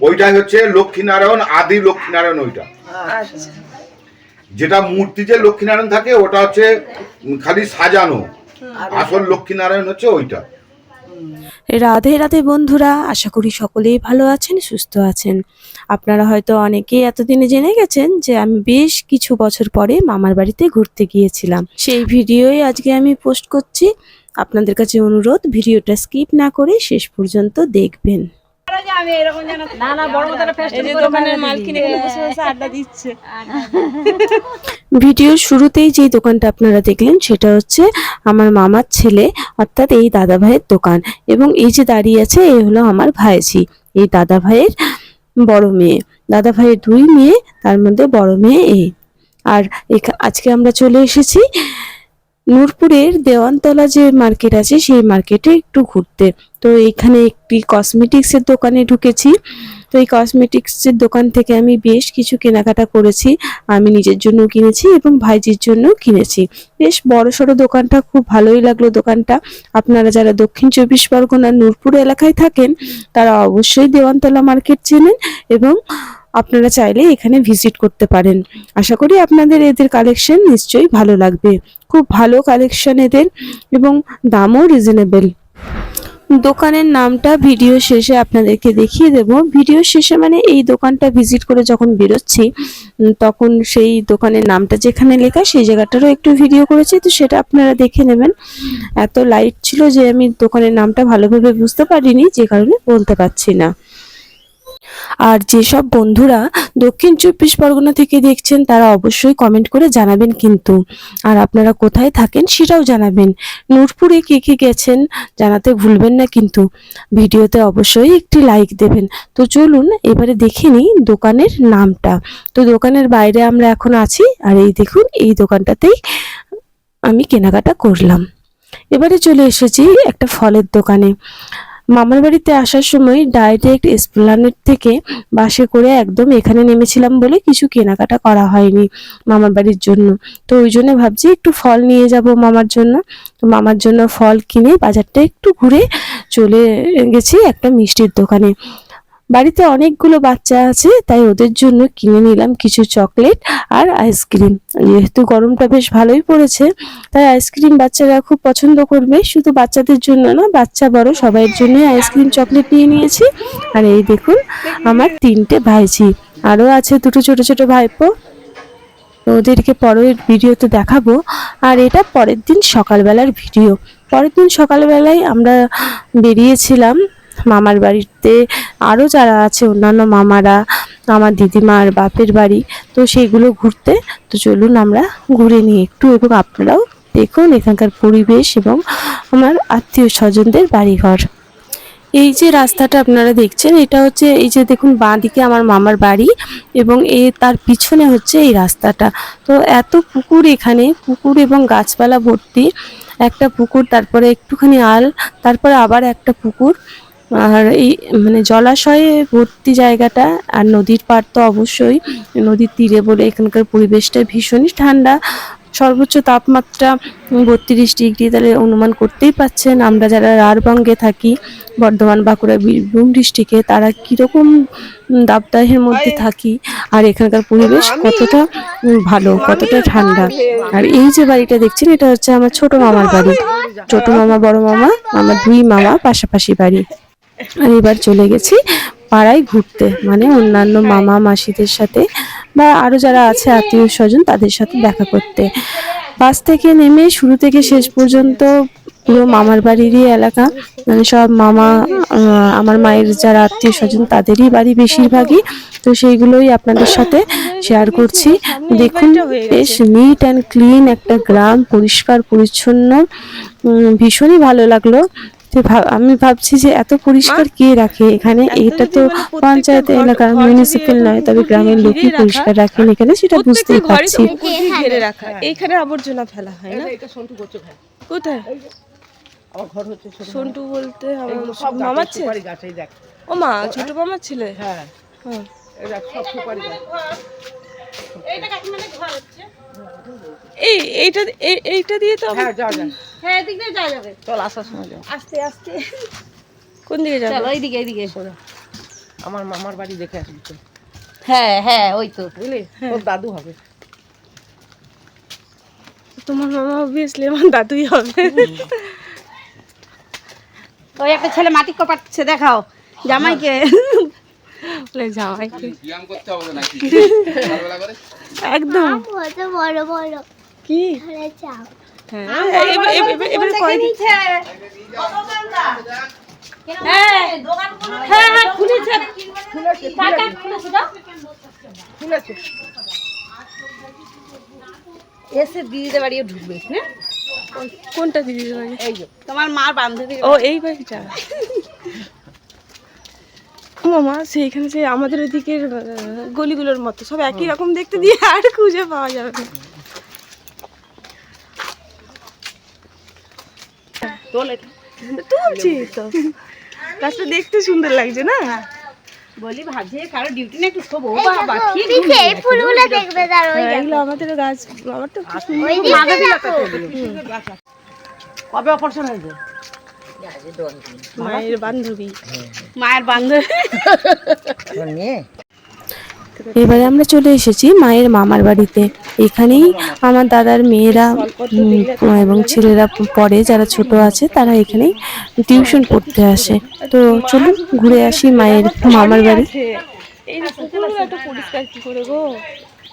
ওইটা হচ্ছে লক্ষ্মীনারায়ণ আদি লক্ষ্মীনারায়ণ ওইটা। আচ্ছা। যেটা মূর্তিতে লক্ষ্মীনারায়ণ থাকে ওটা হচ্ছে খালি সাজানো। আসল লক্ষ্মীনারায়ণ হচ্ছে ওইটা। রাধে রাধে বন্ধুরা আশা করি সকলেই ভালো আছেন সুস্থ আছেন। আপনারা হয়তো অনেকেই এতদিনে জেনে গেছেন যে আমি বেশ কিছু বছর পরে মামার বাড়িতে ঘুরতে গিয়েছিলাম। সেই ভিডিওই আজকে আমি পোস্ট করছি। আপনাদের কাছে অনুরোধ ভিডিওটা স্কিপ না করে শেষ পর্যন্ত দেখবেন। না না বড় কথা ফেস্ট করে দোকানের মালকিন এখানে বসে বসে আড্ডা দিচ্ছে। ভিডিওর শুরুতেই যে দোকানটা আপনারা দেখলেন সেটা হচ্ছে আমার মামার ছেলে অর্থাৎ এই দাদা ভাইয়ের দোকান। এবং এই যে দাঁড়িয়ে আছে এই হলো আমার ভাইজি এই দাদা ভাইয়ের বড় মেয়ে। দাদা ভাইয়ের দুই মেয়ে তার মধ্যে বড় মেয়ে এই আর আজকে আমরা চলে এসেছি নূরপুরের দেওয়ানতলা যে মার্কেট আছে সেই মার্কেটে একটু ঘুরতে। তো এখানে একটি কসমেটিক্সের দোকানে ঢুকেছি। তো এই কসমেটিক্সের দোকান থেকে আমি বেশ কিছু কেনাকাটা করেছি। আমি নিজের জন্য কিনেছি এবং ভাইজির জন্য কিনেছি। বেশ বড় সড়ো দোকানটা, খুব ভালোই লাগল দোকানটা। আপনারা যারা দক্ষিণ চব্বিশ পরগনার নূরপুর এলাকায় থাকেন, তারা অবশ্যই দেওয়ানতলা মার্কেট চেনেন এবং আপনারা চাইলে এখানে ভিজিট করতে পারেন। আশা করি আপনাদের এদের কালেকশন নিশ্চয়ই ভালো লাগবে। খুব ভালো কালেকশন এদের এবং দামও রিজনেবল দোকানের নামটা ভিডিও শেষে আপনাদেরকে দেখিয়ে দেব। ভিডিও শেষে মানে এই দোকানটা ভিজিট করে যখন বেরোচ্ছি তখন সেই দোকানের নামটা যেখানে লেখা সেই জায়গাটারও একটু ভিডিও করেছি। তো সেটা আপনারা দেখে নেবেন। এত লাইট ছিল যে আমি দোকানের নামটা ভালোভাবে বুঝতে পারিনি, যে কারণে বলতে পারছি না। আর যেসব বন্ধুরা দক্ষিণ চব্বিশ পরগনা থেকে দেখছেন, তারা অবশ্যই কমেন্ট করে জানাবেন কিন্তু। আর আপনারা কোথায় থাকেন সেটাও জানাবেন। নূরপুরে কে কে গেছেন জানাতে ভুলবেন না কিন্তু। ভিডিওতে অবশ্যই একটি লাইক দেবেন। তো চলুন এবারে দেখে নিই দোকানের নামটা। তো দোকানের বাইরে আমরা এখন আছি আর এই দেখুন, এই দোকানটাতেই আমি কেনাকাটা করলাম। এবারে চলে এসেছি একটা ফলের দোকানে। মামার বাড়িতে আসার সময় ডাইরেক্ট এসপ্লানেট থেকে বাসে করে একদম এখানে নেমেছিলাম বলে কিছু কেনাকাটা করা হয়নি মামার বাড়ির জন্য। তো ওই জন্য ভাবছি একটু ফল নিয়ে যাব মামার জন্য। তো মামার জন্য ফল কিনে বাজারটা একটু ঘুরে চলে গেছি একটা মিষ্টির দোকানে। বাড়িতে অনেকগুলো বাচ্চা আছে, তাই ওদের জন্য কিনে নিলাম কিছু চকলেট আর আইসক্রিম। যেহেতু গরমটা বেশ ভালোই পড়েছে, তাই আইসক্রিম বাচ্চারা খুব পছন্দ করবে। শুধু বাচ্চাদের জন্য না, বাচ্চা বড় সবাইয়ের জন্যই আইসক্রিম চকলেট নিয়ে নিয়েছি। আর এই দেখুন, আমার তিনটে ভাইঝি। আরও আছে দুটো ছোট ছোট ভাইপো। ওদেরকে পরের ভিডিওতে দেখাবো। আর এটা পরের দিন সকালবেলার ভিডিও। পরের দিন সকালবেলায় আমরা বেরিয়েছিলাম মামার বাড়িতে আরও যারা আছে, অন্যান্য মামারা, আমার দিদিমার বাপের বাড়ি, তো সেইগুলো ঘুরতে, তো চলুন আমরা ঘুরে নিই একটু এবং আপনারাও দেখুন এখানকার পরিবেশ এবং আমার আত্মীয় স্বজনদের বাড়িঘর। এই যে রাস্তাটা আপনারা দেখছেন, এটা হচ্ছে এই যে দেখুন বাঁ দিকে আমার মামার বাড়ি এবং এ তার পিছনে হচ্ছে এই রাস্তাটা। তো এত পুকুর এখানে, পুকুর এবং গাছপালা ভর্তি, একটা পুকুর, তারপরে একটুখানি আল, তারপরে আবার একটা পুকুর আর এই মানে জলাশয়ে ভর্তি জায়গাটা আর নদীর পাড় তো অবশ্যই নদীর তীরে বলে এখানকার পরিবেশটা ভীষণই ঠান্ডা। সর্বোচ্চ তাপমাত্রা বত্রিশ ডিগ্রি তাহলে অনুমান করতেই পাচ্ছেন আমরা যারা রারবঙ্গে থাকি বর্ধমান বাঁকুড়া বীরভূম ডিস্ট্রিক্টে তারা কীরকম দাবদাহের মধ্যে থাকি আর এখানকার পরিবেশ কতটা ভালো কতটা ঠান্ডা। আর এই যে বাড়িটা দেখছেন এটা হচ্ছে আমার ছোট মামার বাড়ি। ছোট মামা বড় মামা আমার দুই মামা পাশাপাশি বাড়ি। আর এবার চলে গেছি পাড়ায় ঘুরতে মানে অন্যান্য মামা মাসিদের সাথে বা আরও যারা আছে আত্মীয় স্বজন তাদের সাথে দেখা করতে। বাস থেকে নেমে শুরু থেকে শেষ পর্যন্ত পুরো মামার বাড়িরই এলাকা। মানে সব মামা আমার মায়ের যারা আত্মীয় স্বজন তাদেরই বাড়ি বেশিরভাগই। তো সেইগুলোই আপনাদের সাথে শেয়ার করছি। দেখুন, বেশ নিট অ্যান্ড ক্লিন একটা গ্রাম, পরিষ্কার, পরিচ্ছন্ন ভীষণই ভালো লাগল। তো আমি ভাবছি যে এত পরিষ্কার কে রাখে? এখানে এটা তো পঞ্চায়েত এলাকা মিউনিসিপ্যাল নয় তবে গ্রামের লোকই পরিষ্কার রাখেন এখানে সেটা বুঝতেই পারছি। ঘিরে এইখানে আবর্জনা ফেলা হয় না? কোথায়? আমার ঘর হচ্ছে সন্টু বলতে সব মামার গাছের ছেলে? সুপারি দেখ। ও মা ছোট মামার ছেলে? হ্যাঁ। হ্যাঁ সব সুপারি গাছ। এই এইটা এই- এইটা দিয়ে তো হ্যাঁ যা যা হ্যাঁ এদিক দিয়ে যাওয়া যাবে। চল আসার সময় যাও। আস্তে আস্তে। কোন দিকে যাবে? চলো এইদিকে এইদিকে। আমার মামার বাড়ি দেখে আসবি তো। হ্যাঁ হ্যাঁ ওই তো। বুঝলি? তোর দাদু হবে। তোমার মামা অবভিয়াসলি আমার দাদুই হবে। ওই একটা ছেলে মাটি কপাচ্ছে দেখাও। জামাইকে। বলে জামাইকে একদম। কত বড় বড়। কি? ধরে চাও হ্যাঁ এবার- এবার- এবার- এবার কয়দিন হ্যাঁ। হ্যাঁ হ্যাঁ এসে দিদিদের বাড়িও ঢুকবে কোনটা বাড়ি? এই তোমার মার বান্ধবী ও এই বাড়িটা। মামা সেইখানে সেই আমাদের ওদিকের গলিগুলোর মতো সব একই রকম দেখতে দিয়ে আর খুঁজে পাওয়া যাবে না। তুলছি তো। গাছটা দেখতে সুন্দর লাগছে না? বলি ভাবছে কারও ডিউটি না একটু শোবো। বাবা কি পিছে ফুলগুলো দেখবে তার ওই হ্যাঁ, এগুলো আমাদের গাছ আমার তো খুব সুন্দর। ওই দিকে দেখো। কবে অপারেশন হয়েছে? মায়ের বান্ধবী। মায়ের বান্ধবী। এবারে আমরা চলে এসেছি মায়ের মামার বাড়িতে। এখানেই আমার দাদার মেয়েরা এবং ছেলেরা পড়ে যারা ছোট আছে তারা এখানেই টিউশন পড়তে আসে। তো চলুন ঘুরে আসি মায়ের মামার বাড়ি। পরিষ্কার কি করে গো?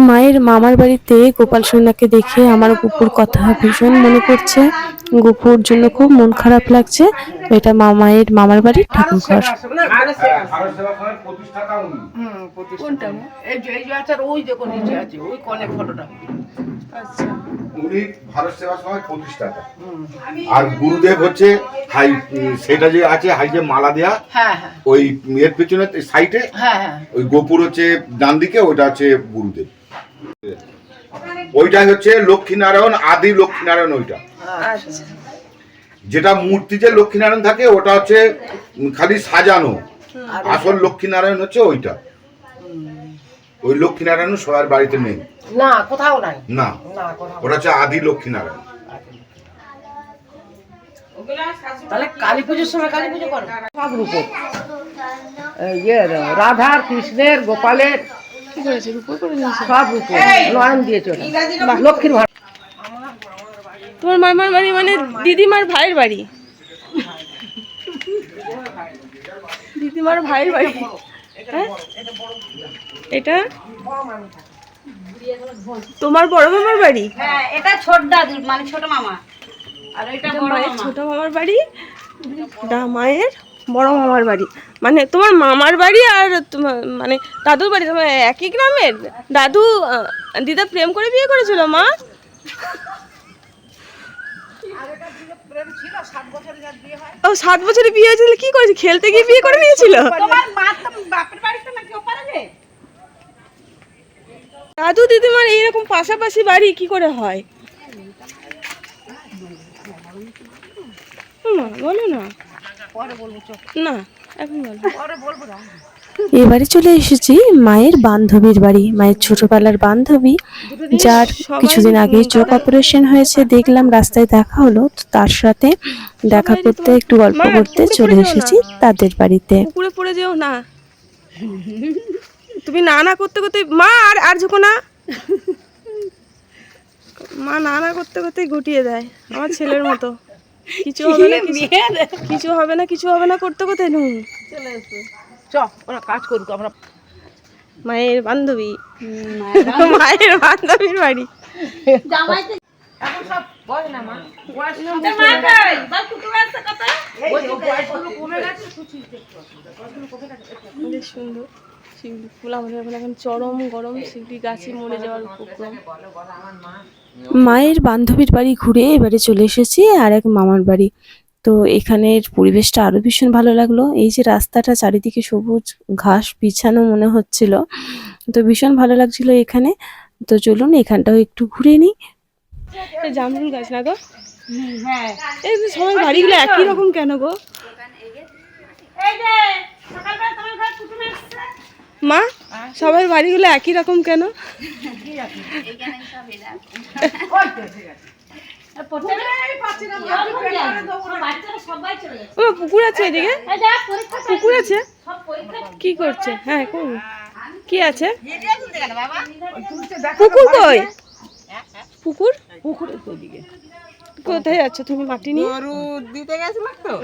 মায়ের মামার বাড়িতে গোপাল সোনাকে দেখে আমার গুপুর কথা ভীষণ মনে পড়ছে। গুপুর জন্য খুব মন খারাপ লাগছে। এটা মামায়ের মামার বাড়ির ঠাকুর ঘর ভারত সেবা সমাজের প্রতিষ্ঠাতা উনি কোনটা এই যে এই যে আছে আর ওই দেখো নিচে আছে ওই কনে ফটোটা। উনি ভারত সেবা সমাজ প্রতিষ্ঠাতা আর গুরুদেব হচ্ছে হাই সেটা যে আছে হাই যে মালা দেয়া হ্যাঁ হ্যাঁ। ওই এর পেছনে সাইটে হ্যাঁ হ্যাঁ। ওই গোপুর হচ্ছে ডান দিকে ওইটা হচ্ছে গুরুদেব। ওইটাই হচ্ছে লক্ষ্মীনারায়ণ আদি লক্ষ্মীনারায়ণ ওইটা। আচ্ছা। যেটা মূর্তি যে লক্ষ্মীনারায়ণ থাকে ওটা হচ্ছে খালি সাজানো। আসল লক্ষ্মীনারায়ণ হচ্ছে ওইটা। ওই লক্ষ্মীনারায়ণ সবার বাড়িতে নেই। না কোথাও নাই। না না ওটা হচ্ছে আদি লক্ষ্মীনারায়ণ। তাহলে কালী পুজোর সময় কালী পুজো করো। সব রূপ ইয়ে রাধার কৃষ্ণের গোপালের কি করেছে? রূপোর করে নিয়েছে? সব রূপ। নয়ন দিয়েছে ওটা লক্ষ্মীর ভাড়া তোমার মামার বাড়ি মানে দিদিমার ভাইয়ের বাড়ি। দিদিমার ভাইয়ের বাড়ি। হ্যাঁ? এটা? তোমার বড় মামার বাড়ি? হ্যাঁ এটা ছোট দাদু মানে ছোট মামা। আর এটা বড় ছোট মামার বাড়ি? এটা মায়ের? বড় মামার বাড়ি। মানে তোমার মামার বাড়ি আর তোমার মানে দাদুর বাড়ি, তোমার একই গ্রামের? দাদু দিদা প্রেম করে বিয়ে করেছিল, মা? ও, সাত বছরে বিয়ে হয়েছিল, কি করেছে? খেলতে গিয়ে বিয়ে করে নিয়েছিল? দাদু, দিদিমার এইরকম পাশাপাশি বাড়ি, কি করে হয়? বলো না। না এখন বলো। এবারে চলে এসেছি মায়ের বান্ধবীর বাড়ি মায়ের ছোটবেলার বান্ধবী যার কিছুদিন আগে চোখ অপারেশন হয়েছে দেখলাম রাস্তায় দেখা হলো তো তার সাথে দেখা করতে একটু গল্প করতে চলে এসেছি তাদের বাড়িতে। পুকুরে পড়ে যেও না। তুমি না না করতে করতে মা আর আর ঝুঁকো না। মা না না করতে করতে গুটিয়ে দেয় আমার ছেলের মতো। কিছু হবে না কিছু- কিছু হবে না কিছু হবে না করতে করতে নুন চ ওরা কাজ করুক আমরা মায়ের বান্ধবী। মায়ের বান্ধবীর বাড়ি। সুন্দর। শিউলি ফুল আমাদের এখন এখন চরম গরম শিউলি গাছে মরে যাওয়ার উপক্রম। মায়ের বান্ধবীর বাড়ি ঘুরে এবারে চলে এসেছি আর এক মামার বাড়ি। তো এখানের পরিবেশটা আরও ভীষণ ভালো লাগল। এই যে রাস্তাটা চারিদিকে সবুজ ঘাস বিছানো মনে হচ্ছিল তো ভীষণ ভালো লাগছিল এখানে। তো চলুন এখানটাও একটু ঘুরে নিই। জামরুল গাছ না গো? এই যে সবাই বাড়িগুলো একই রকম কেন গো? মা সবার বাড়িগুলো একই রকম কেন? পুকুর আছে এদিকে? পুকুর আছে? কি করছে? হ্যাঁ কি আছে? পুকুর কই? পুকুর? ওদিকে কোথায় যাচ্ছ তুমি মাটি নিয়ে? গরু দিতে গেছিলাম তো।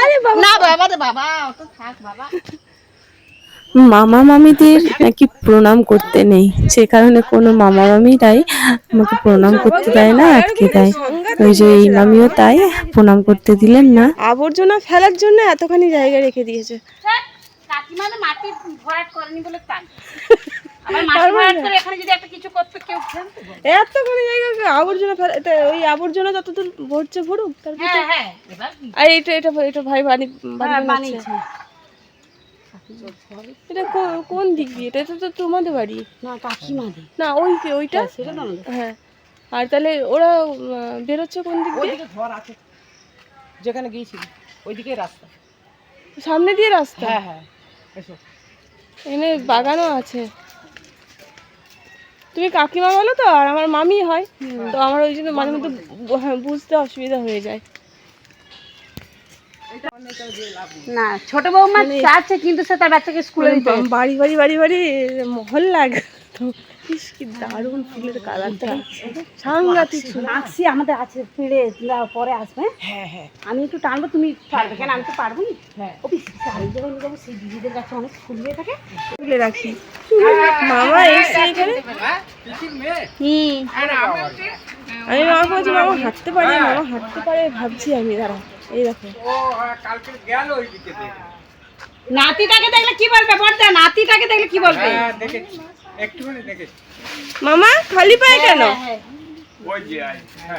আরে বাবা। না বাবা রে বাবা অত থাক বাবা। মামা মামিদের নাকি প্রণাম করতে নেই। সে কারণে কোনো মামা মামিরাই আমাকে প্রণাম করতে দেয় না আটকে দেয়। ওই যে এই মামিও তাই প্রণাম করতে দিলেন না। আবর্জনা ফেলার জন্য এতখানি জায়গা রেখে দিয়েছে। কাকিমানে মাটি ভরাট করেনি বলে তাই। আবার মাটি ভরাট করে এখানে যদি একটা কিছু করতে কেউ ফেলতো এতখানি জায়গা আবর্জনা ফেলা এটা ওই আবর্জনা যতদূর ভরছে ভরুক তারপর হ্যাঁ হ্যাঁ আর এটা এটা এটা ভাই বানি বাড়ি হ্যাঁ, বানিয়েছে। এটা কোন দিক দিয়ে? এটা তো তোমাদের বাড়ি? না কাকিমা না ওই যে ওইটা? সেটা না হ্যাঁ। আর তাহলে ওরা বেরোচ্ছে কোন দিক দিয়ে? ঘর আছে। যেখানে গিয়েছিলি ওইদিকে রাস্তা। সামনে দিয়ে রাস্তা? হ্যাঁ হ্যাঁ এসো। এখানে বাগানও আছে। তুমি কাকিমা বলো তো আর আমার মামি হয়। তো আমার ওই জন্য মাঝে মধ্যে হ্যাঁ, বুঝতে অসুবিধা হয়ে যায়। না ছোট বৌমা চাচ্ছে কিন্তু সে তার বাচ্চাকে স্কুলে দিতে বাড়ি বাড়ি বাড়ি বাড়ি মহল লাগে তো। কি দারুণ ফুলের কালারটা। সাংঘাতিক আসছি আমাদের আছে ফিরে পরে আসবে। হ্যাঁ হ্যাঁ। আমি একটু টানবো তুমি পারবে কেন আমি তো পারব না? হ্যাঁ। ও পিসি পিসি আরেক জায়গায় নিয়ে যাব সেই দিদিদের কাছে অনেক ফুল থাকে। তুলে রাখি। মামা এসছে এখানে? হুম। আমি মামা বলছি মামা হাঁটতে পারে মামা হাঁটতে পারে ভাবছি আমি দাঁড়া। এই দেখো। নাতিটাকে দেখলে কি বলবে? বড়দা নাতিটাকে দেখলে কি বলবে? মামা খালি পায়ে কেন?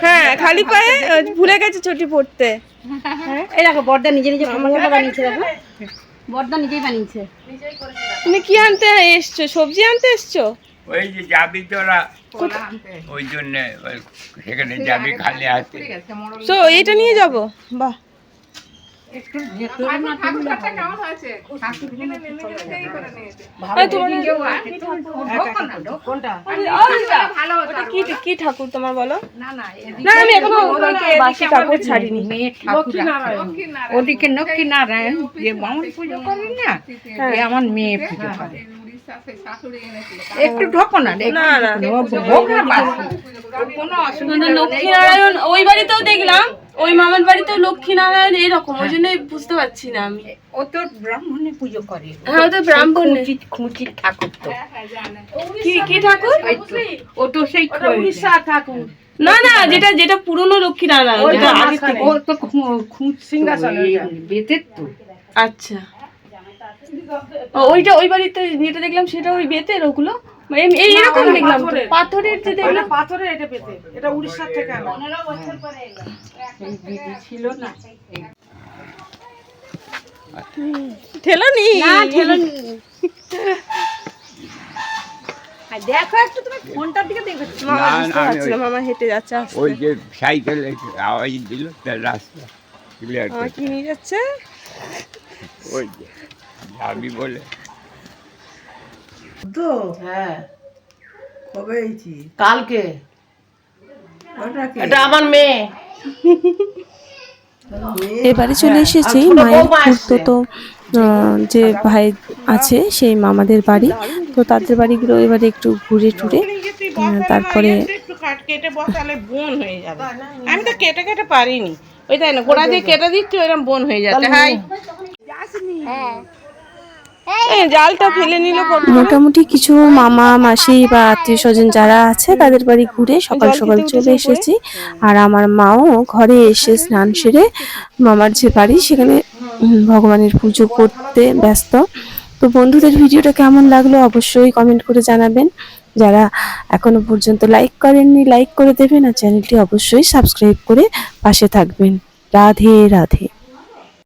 হ্যাঁ খালি পায়ে ভুলে গেছে ছুটি পড়তে। এই দেখো বড়দা নিজে নিজে ফুলটা বানিয়েছে দেখো। বড়দা নিজেই বানিয়েছে। তুমি কি আনতে এসছো? সবজি আনতে এসছো? ওই যে যাবি তোরা ওই জন্য সেখানে যাবি খালি হাতে। তো এইটা নিয়ে যাব? বাহ। কি কি ঠাকুর তোমার বলো? না আমি এখনও বাসি ঠাকুর ছাড়িনি। ওদিকে লক্ষ্মী নারায়ণ যে বামন পুজো করেন না আমার মেয়ে পুজো করে। একটু ঢোকো না না না। হোক না বাসি। কোনো অসুবিধা নেই। লক্ষ্মীনারায়ণ ওই বাড়িতেও দেখলাম ওই মামার বাড়িতেও লক্ষ্মীনারায়ণ এরকম ওই জন্যই বুঝতে পারছি না আমি। ও তো ব্রাহ্মণে পুজো করে। হ্যাঁ ও তো ব্রাহ্মণ। খুঁচির ঠাকুর তো। কি কি ঠাকুর? ও তো সেই উড়িষ্যা ঠাকুর। না না যেটা যেটা পুরনো লক্ষ্মীনারায়ণ যেটা আগে থেকে। ও তো খুঁচ সিংহাসন বেতের তো। আচ্ছা। ওইটা ওই বাড়িতে যেটা দেখলাম সেটা ওই বেতের ওগুলো? এই এরকম দেখলাম। পাথরের। যে দেখলাম। পাথরের এটা পেতে এটা উড়িষ্যার থেকে আনা। দিদি ছিল না ঠেলানি। না ঠেলো দেখো একটু তুমি ফোনটার দিকে দেখবে মামা বুঝতে মামা হেঁটে যাচ্ছে ওই যে সাইকেলে আওয়াজ দিল তার রাস্তা কি নিয়ে যাচ্ছে? ওই যে। যাবি বলে। তো হ্যাঁ। কবে এইছি কালকে। এটা আমার মেয়ে। এবারে চলে এসেছি মায়ের খুঁড়তো যে ভাই আছে সেই মামাদের বাড়ি। তো তাদের বাড়িগুলো এবারে একটু ঘুরে টুরে তারপরে কাট কেটে বসালে বোন হয়ে যাবে। আমি তো কেটে কেটে পারিনি। ওই তাই না গোড়া দিয়ে কেটে দিচ্ছি ওইরকম বোন হয়ে যাচ্ছে। হাই। এই জালটা ফেলে নিল মোটামুটি কিছু মামা মাসি বা আত্মীয় স্বজন যারা আছে তাদের বাড়ি ঘুরে সকাল সকাল চলে এসেছি। আর আমার মাও ঘরে এসে স্নান সেরে মামার যে বাড়ি সেখানে ভগবানের পুজো করতে ব্যস্ত। তো বন্ধুদের ভিডিওটা কেমন লাগল অবশ্যই কমেন্ট করে জানাবেন। যারা এখনও পর্যন্ত লাইক করেননি লাইক করে দেবেন আর চ্যানেলটি অবশ্যই সাবস্ক্রাইব করে পাশে থাকবেন। রাধে রাধে।